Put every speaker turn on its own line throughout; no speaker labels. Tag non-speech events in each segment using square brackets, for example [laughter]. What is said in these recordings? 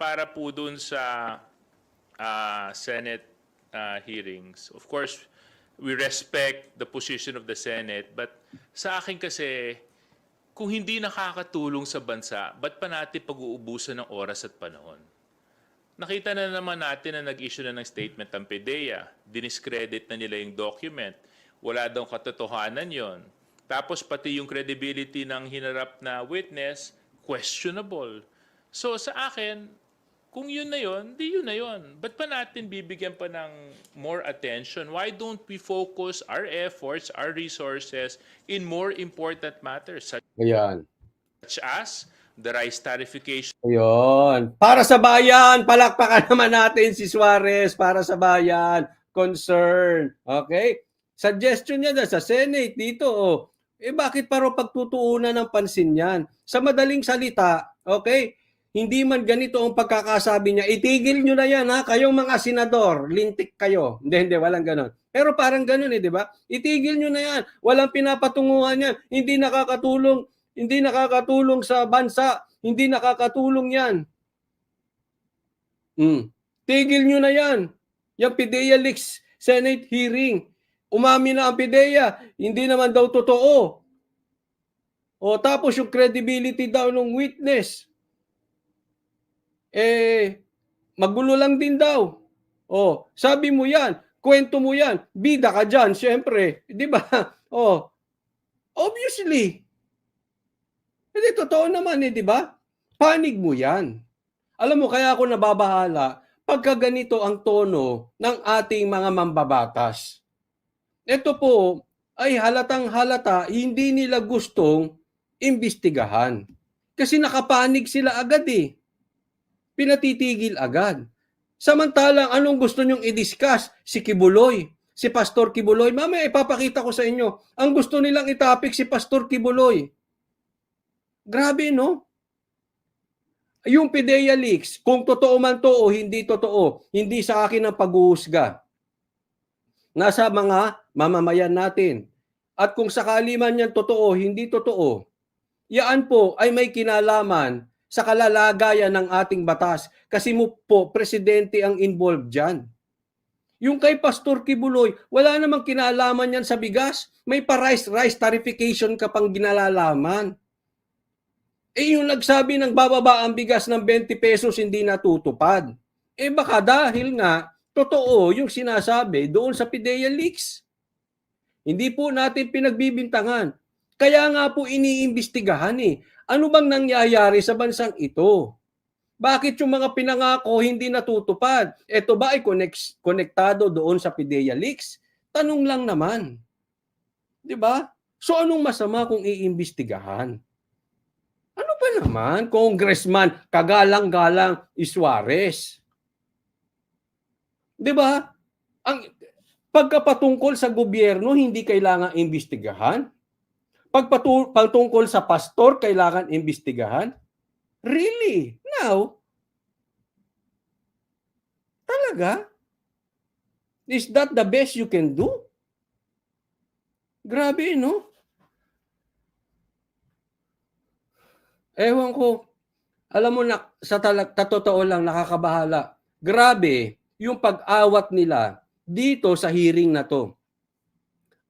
para po dun sa ah, Senate ah, hearings, of course, we respect the position of the Senate, but sa akin kasi, kung hindi nakakatulong sa bansa, ba't pa natin pag-uubusan ng oras at panahon? Nakita na naman natin na nag-issue na ng statement ang PDEA. Diniscredit na nila yung document. Wala daw katotohanan yon. Tapos pati yung credibility ng hinarap na witness, questionable. So sa akin, kung yun na yun, di yun na yun. Ba't pa natin bibigyan pa ng more attention? Why don't we focus our efforts, our resources in more important matters such
Ayan.
as the rice tarification
Ayun. Para sa bayan, palakpakan naman natin si Suarez para sa bayan. Concern. Okay? Suggestion niya na sa Senate dito, oh. Eh bakit paro pagtutuunan ng pansin yan? Sa madaling salita, okay? Hindi man ganito ang pagkakasabi niya. Itigil nyo na yan ha. Kayong mga senador, lintik kayo. Hindi, hindi, walang ganon. Pero parang ganon eh, di ba? Itigil nyo na yan. Walang pinapatunguhan yan. Hindi nakakatulong, hindi nakakatulong sa bansa. Hindi nakakatulong yan. Hmm. Tigil nyo na yan. Yung PIDEA leaks Senate hearing. Umami na ang PIDEA. Hindi naman daw totoo. O tapos yung credibility daw ng witness. Eh, magulo lang din daw. O, sabi mo yan, kwento mo yan, bida ka dyan, syempre. [laughs] Di ba? O, obviously. Hindi, totoo naman eh, di ba? Panig mo yan. Alam mo, kaya ako nababahala pagka ganito ang tono ng ating mga mambabatas. Ito po ay halatang halata, hindi nila gustong imbestigahan. Kasi nakapanig sila agad eh. Pinatitigil agad. Samantalang anong gusto nyong i-discuss? Si Kibuloy, si Pastor Kibuloy. Mamaya ipapakita ko sa inyo. Ang gusto nilang itapik si Pastor Kibuloy. Grabe no? Yung PIDEA leaks, kung totoo man to o hindi totoo, hindi sa akin ang pag-uusga. Nasa mga mamamayan natin. At kung sakali man yan totoo, hindi totoo, yaan po ay may kinalaman sa kalalagayan ng ating batas. Kasi mo po, presidente ang involved dyan. Yung kay Pastor Kibuloy, wala namang kinalaman yan sa bigas. May pa-rice-rice tarification ka pang ginalalaman. Eh yung nagsabi ng bababa ang bigas ng 20 pesos hindi natutupad. Eh baka dahil nga totoo yung sinasabi doon sa PIDEA leaks. Hindi po natin pinagbibintangan. Kaya nga po iniimbestigahan eh. Ano bang nangyayari sa bansang ito? Bakit yung mga pinangako hindi natutupad? Ito ba ay connect, konektado doon sa PIDEA leaks? Tanong lang naman. 'Di ba? So anong masama kung iimbestigahan? Ano ba naman, congressman, kagalang-galang Suarez? 'Di ba? Ang pagkapatungkol sa gobyerno hindi kailangan imbestigahan. Pagpatu- pagtungkol sa pastor kailangan imbestigahan. Really? Now? Talaga? Is that the best you can do? Grabe, no? Ewan ko. Alam mo na, sa talag, totoo lang, nakakabahala. Grabe, yung pag-awat nila dito sa hearing na to.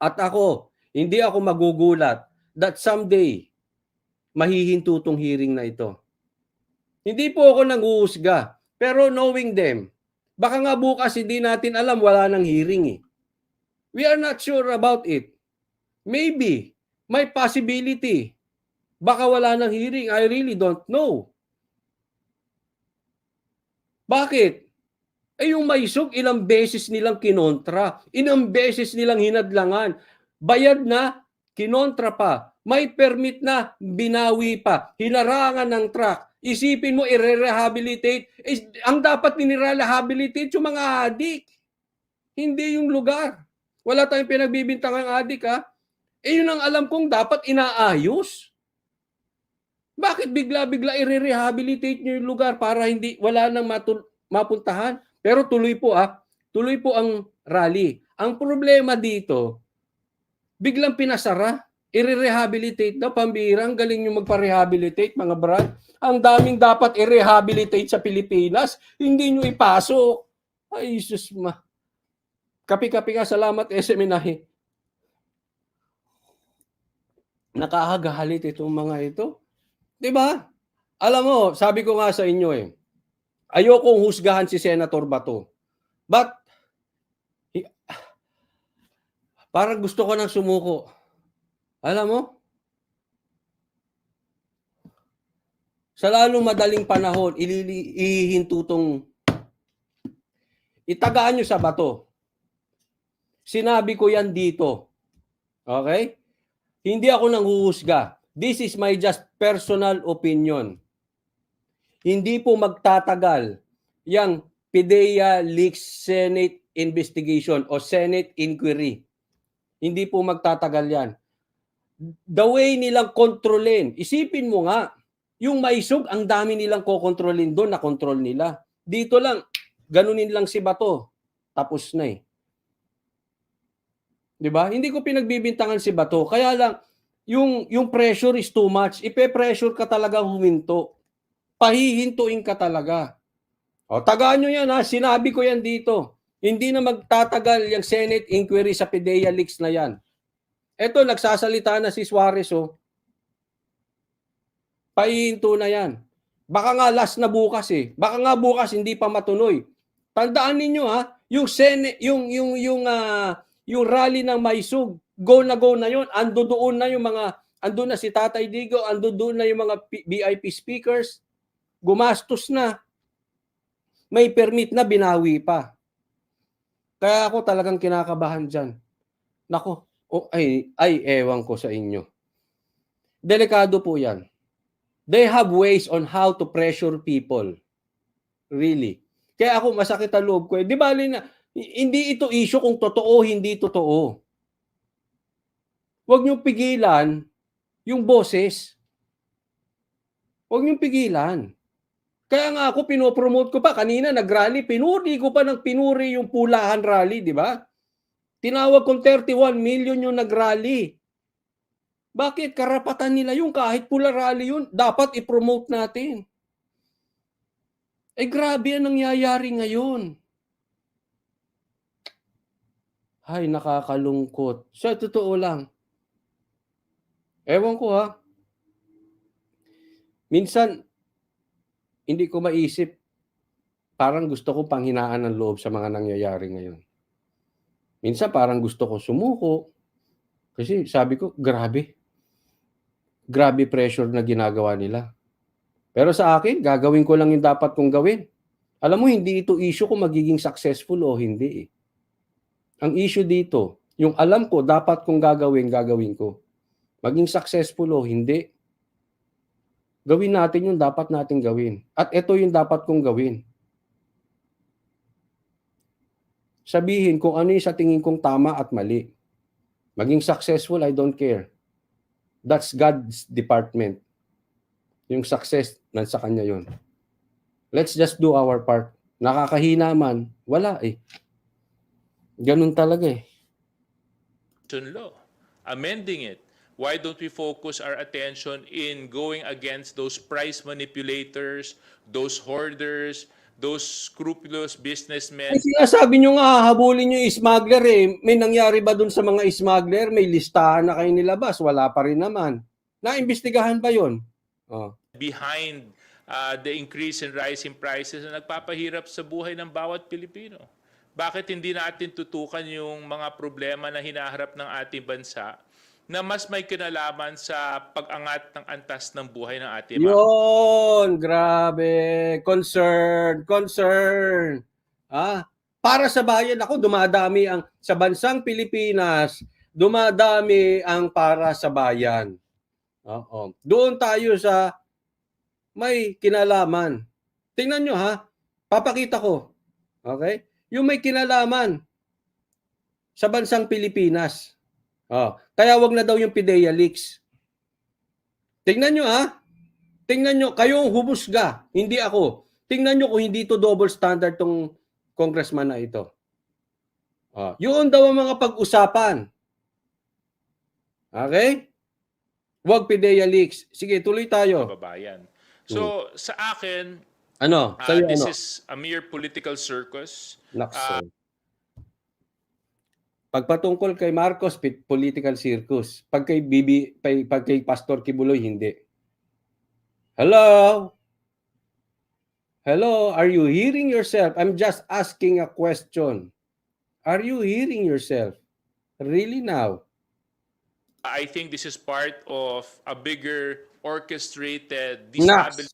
At ako, hindi ako magugulat that someday, mahihinto tong hearing na ito. Hindi po ako nang-uusga, pero knowing them, baka nga bukas hindi natin alam wala nang hearing eh. We are not sure about it. Maybe, may possibility. Baka wala nang hearing. I really don't know. Bakit? Eh yung maisog, ilang beses nilang kinontra. Ilang beses nilang hinadlangan. Bayad na, kinontra pa. May permit na, binawi pa. Hinarangan ng truck. Isipin mo, i-rehabilitate. Eh, ang dapat nire-rehabilitate yung mga adik. Hindi yung lugar. Wala tayong pinagbibintang ang adik ha. Eh yun ang alam kong dapat inaayos. Bakit bigla-bigla i-rehabilitate nyo yung lugar para hindi wala nang matul- mapuntahan? Pero tuloy po ah, tuloy po ang rally. Ang problema dito, biglang pinasara. i-rehabilitate daw, pambira. Ang galing yung magpa-rehabilitate, mga brad. Ang daming dapat i-rehabilitate sa Pilipinas. Hindi nyo ipasok. Ay, Jesus ma. Kapi-kapi nga, salamat, SMNahi. Nakakagalit itong mga ito. 'Di ba? Alam mo, sabi ko nga sa inyo eh, ayokong husgahan si Senator Bato. But, parang gusto ko nang sumuko. Alam mo? Sa lalong madaling panahon, ilili, ihihinto tong itagaan nyo sa bato. Sinabi ko yan dito. Okay? Hindi ako nanghuhusga. This is my just personal opinion. Hindi po magtatagal yung PIDEA Leaks Senate Investigation o Senate Inquiry. Hindi po magtatagal yan. The way nilang kontrolin, isipin mo nga, yung maisog, ang dami nilang kokontrolin doon, na control nila. Dito lang, ganunin lang si Bato. Tapos na eh. 'Di ba? Hindi ko pinagbibintangan si Bato. Kaya lang yung yung pressure is too much. Ipe-pressure ka talaga huminto. Pahihintuin ka talaga. O tagaan nyo yan ha. Sinabi ko yan dito. Hindi na magtatagal yung Senate inquiry sa PDEA leaks na yan. Eto, nagsasalita na si Suarez oh. Pahihinto na yan. Baka nga last na bukas eh. Baka nga bukas hindi pa matuloy. Tandaan ninyo ha, yung Senate, yung yung yung ah, yung rally ng Maisug, go na go na yon. Ando doon na yung mga ando na si Tatay Digo, ando doon na yung mga VIP speakers. Gumastos na. May permit na binawi pa. Kaya ako talagang kinakabahan diyan. Nako, oh, ay ay ewan ko sa inyo. Delikado po 'yan. They have ways on how to pressure people. Really. Kaya ako masakit ang loob ko. eh. Di bali na, hindi ito issue kung totoo hindi totoo. Huwag niyong pigilan yung boses. Huwag niyong pigilan. Kaya nga ako pinopromote ko pa kanina nag-rally, pinuri ko pa ng pinuri yung pulahan rally, di ba? Tinawag kong 31 million yung nag-rally. Bakit? Karapatan nila yung kahit pula rally yun, dapat i-promote natin. Eh grabe ang nangyayari ngayon. Ay, nakakalungkot. Sa totoo lang. Ewan ko ha. Minsan, hindi ko maisip, parang gusto ko panghinaan ng loob sa mga nangyayari ngayon. Minsan parang gusto ko sumuko. Kasi sabi ko, grabe. Grabe pressure na ginagawa nila. Pero sa akin, gagawin ko lang yung dapat kong gawin. Alam mo, hindi ito issue kung magiging successful o hindi. eh. Ang issue dito, yung alam ko, dapat kong gagawin, gagawin ko. Maging successful o hindi, gawin natin yung dapat natin gawin. At ito yung dapat kong gawin. Sabihin kung ano yung sa tingin kong tama at mali. Maging successful, I don't care. That's God's department. Yung success, nasa Kanya yun. Let's just do our part. Nakakahina man, wala eh. Ganun talaga eh.
law, amending it. Why don't we focus our attention in going against those price manipulators, those hoarders, those scrupulous businessmen?
Kasi nga sabi nyo nga, hahabulin nyo yung smuggler eh. May nangyari ba dun sa mga smuggler? May listahan na kayo nilabas? Wala pa rin naman. Naimbestigahan ba yun? Oh.
behind uh, the increase in rising prices na nagpapahirap sa buhay ng bawat Pilipino? Bakit hindi natin tutukan yung mga problema na hinaharap ng ating bansa na mas may kinalaman sa pag-angat ng antas ng buhay ng ating mga
Yun, grabe. Concern, concern. Ah, para sa bayan ako, dumadami ang sa bansang Pilipinas, dumadami ang para sa bayan. Oo. Doon tayo sa may kinalaman. Tingnan nyo ha, papakita ko. Okay? Yung may kinalaman sa bansang Pilipinas. Oh, kaya wag na daw yung PIDEA leaks. Tingnan nyo ha. Tingnan nyo, kayo ang humusga, hindi ako. Tingnan nyo kung hindi to double standard tong congressman na ito. Oh, yun daw ang mga pag-usapan. Okay? Wag PIDEA leaks. Sige, tuloy tayo.
kababayan. So, sa akin,
Ano?
ah,
Sa'yo
this
ano?
is a mere political circus.
Nakso. Pag patungkol kay Marcos, political circus. Pag kay Bibi, pag, kay Pastor Kibuloy, hindi. Hello? Hello? Are you hearing yourself? I'm just asking a question. Are you hearing yourself? Really now?
I think this is part of a bigger orchestrated destabilization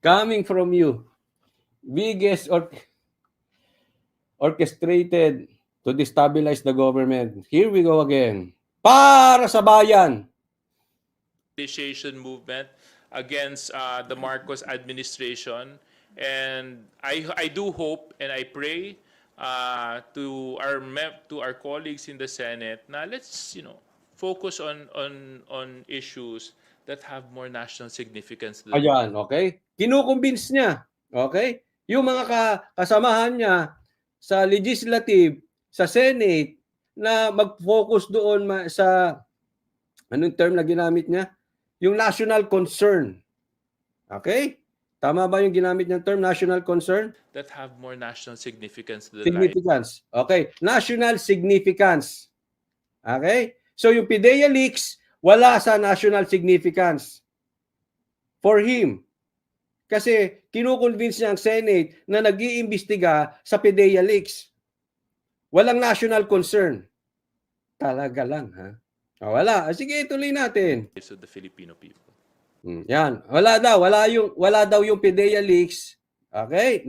Coming from you, biggest or orchestrated to destabilize the government. Here we go again. Para sa bayan.
movement against uh, the Marcos administration. And I, I do hope and I pray uh, to our to our colleagues in the Senate na let's you know focus on on on issues that have more national significance.
Ayan, okay? Kinukumbins niya, okay? Yung mga ka- kasamahan niya sa legislative, sa Senate, na mag-focus doon sa, anong term na ginamit niya? Yung national concern. Okay? Tama ba yung ginamit niyang term, national concern?
that have more national significance to the life.
Significance. Okay. National significance. Okay? So yung PIDEA leaks, wala sa national significance for him. Kasi kinukonvince niya ang Senate na nag-iimbestiga sa PIDEA leaks. Walang national concern. Talaga lang, ha? Ah, wala. Ah, Sige, tuloy natin.
of the Filipino people.
Hmm, Yan. Wala daw. Wala, yung, wala daw yung PIDEA leaks. Okay?